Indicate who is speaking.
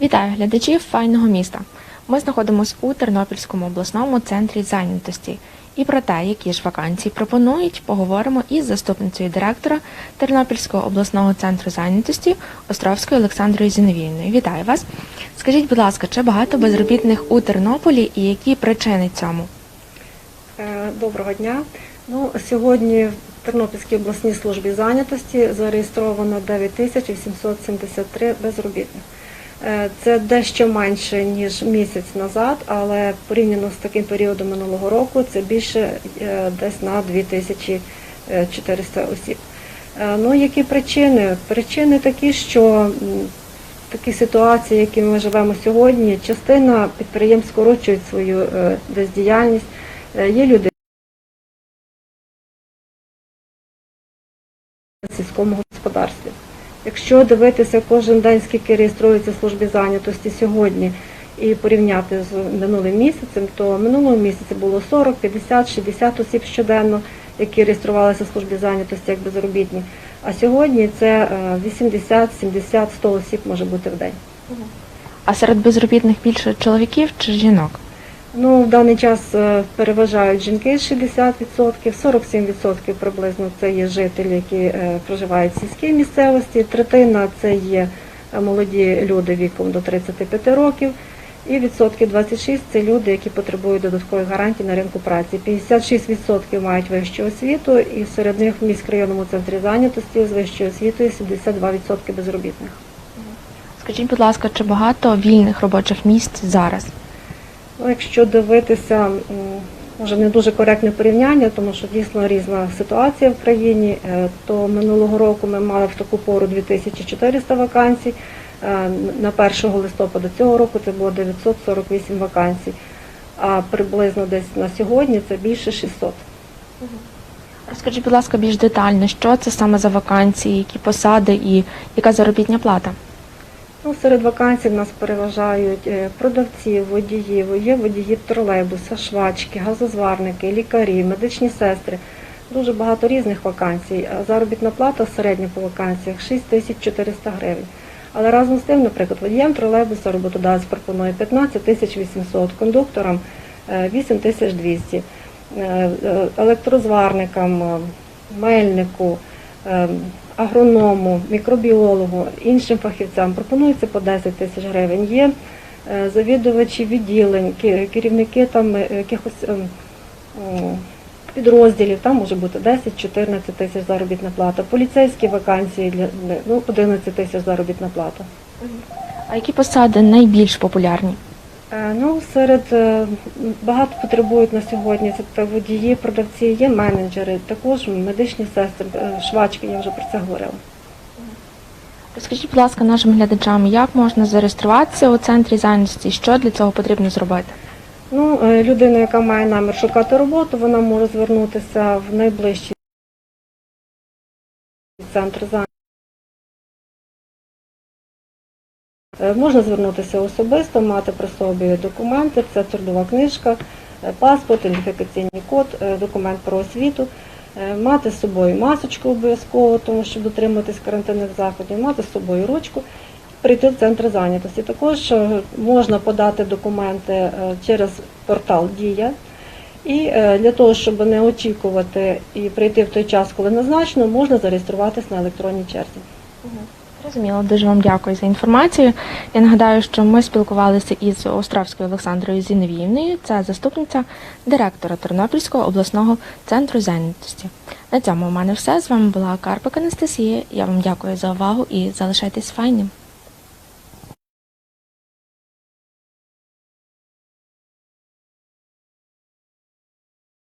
Speaker 1: Вітаю глядачів файного міста. Ми знаходимося у Тернопільському обласному центрі зайнятості. І про те, які ж вакансії пропонують, поговоримо із заступницею директора Тернопільського обласного центру зайнятості Островською Олександрою Зіновіївною. Вітаю вас. Скажіть, будь ласка, чи багато безробітних у Тернополі і які причини цьому?
Speaker 2: Е, Доброго дня. Ну, сьогодні в Тернопільській обласній службі зайнятості зареєстровано 9873 безробітних. Е, Це дещо менше, ніж місяць назад, але порівняно з таким періодом минулого року це більше е, десь на 2400 осіб. Е, Ну, які причини? Причини такі, що такі ситуації, які ми живемо сьогодні, частина підприємств скорочують свою десь діяльність. Є люди в сільському господарстві. Якщо дивитися кожен день, скільки реєструється в службі зайнятості сьогодні, і порівняти з минулим місяцем, то минулого місяця було 40, 50, 60 осіб щоденно, які реєструвалися в службі зайнятості як безробітні. А сьогодні це е, 80, 70, 100 осіб може бути в день.
Speaker 1: А серед безробітних більше чоловіків чи жінок?
Speaker 2: Ну, в даний час е, переважають жінки 60%, 47% приблизно це є жителі, які е, проживають в сільській місцевості. Третина це є е, молоді люди віком до 35 років. І відсотки 26 це люди, які потребують додаткових гарантій на ринку праці. 56% мають вищу освіту, і серед них в міськрайонному центрі зайнятості з вищою освітою 72% безробітних.
Speaker 1: Скажіть, будь ласка, чи багато вільних робочих місць зараз?
Speaker 2: Ну, якщо дивитися, може не дуже коректне порівняння, тому що дійсно різна ситуація в країні, е, то минулого року ми мали в таку пору 2400 вакансій. Е, На 1 листопада цього року це було 948 вакансій, а приблизно десь на сьогодні це більше 600.
Speaker 1: Розкажіть, будь ласка, більш детально, що це саме за вакансії, які посади і яка заробітня плата?
Speaker 2: Ну, серед вакансій в нас переважають е, продавці, водії, є водії тролейбуса, швачки, газозварники, лікарі, медичні сестри. Дуже багато різних вакансій. Заробітна плата середня по вакансіях 6400 гривень. Але разом з тим, наприклад, водіям тролейбуса роботодавець пропонує 15 тисяч 800, кондукторам е, 8 тисяч 200, е, е, електрозварникам, е, мельнику, е, агроному, мікробіологу, іншим фахівцям пропонується по 10 тисяч гривень. Є е, завідувачі відділень, керівники там е, якихось ем, підрозділів, там може бути 10-14 тисяч заробітна плата, поліцейські вакансії для ну, 11 тисяч заробітна плата.
Speaker 1: А які посади найбільш популярні?
Speaker 2: Е, Ну, серед е, багато потребують на сьогодні. Це водії, продавці, є менеджери, також медичні сестри, е, швачки, я вже про це говорила.
Speaker 1: Розкажіть, будь ласка, нашим глядачам, як можна зареєструватися у центрі зайнятості, що для цього потрібно зробити?
Speaker 2: Ну, людина, яка має намір шукати роботу, вона може звернутися в найближчий центр зайнятості. Можна звернутися особисто, мати при собі документи, це трудова книжка, е, паспорт, ідентифікаційний код, е, документ про освіту, е, мати з собою масочку обов'язково, тому що дотримуватись карантинних заходів, мати з собою ручку, прийти в центр зайнятості. Також е, можна подати документи е, через портал Дія. І е, для того, щоб не очікувати і прийти в той час, коли назначено, можна зареєструватись на електронній черзі.
Speaker 1: Зрозуміло, дуже вам дякую за інформацію. Я нагадаю, що ми спілкувалися із Островською Олександрою Зіновіївною, це заступниця директора Тернопільського обласного центру зайнятості. На цьому у мене все. З вами була Карпик Анастасія. Я вам дякую за увагу і залишайтесь файним.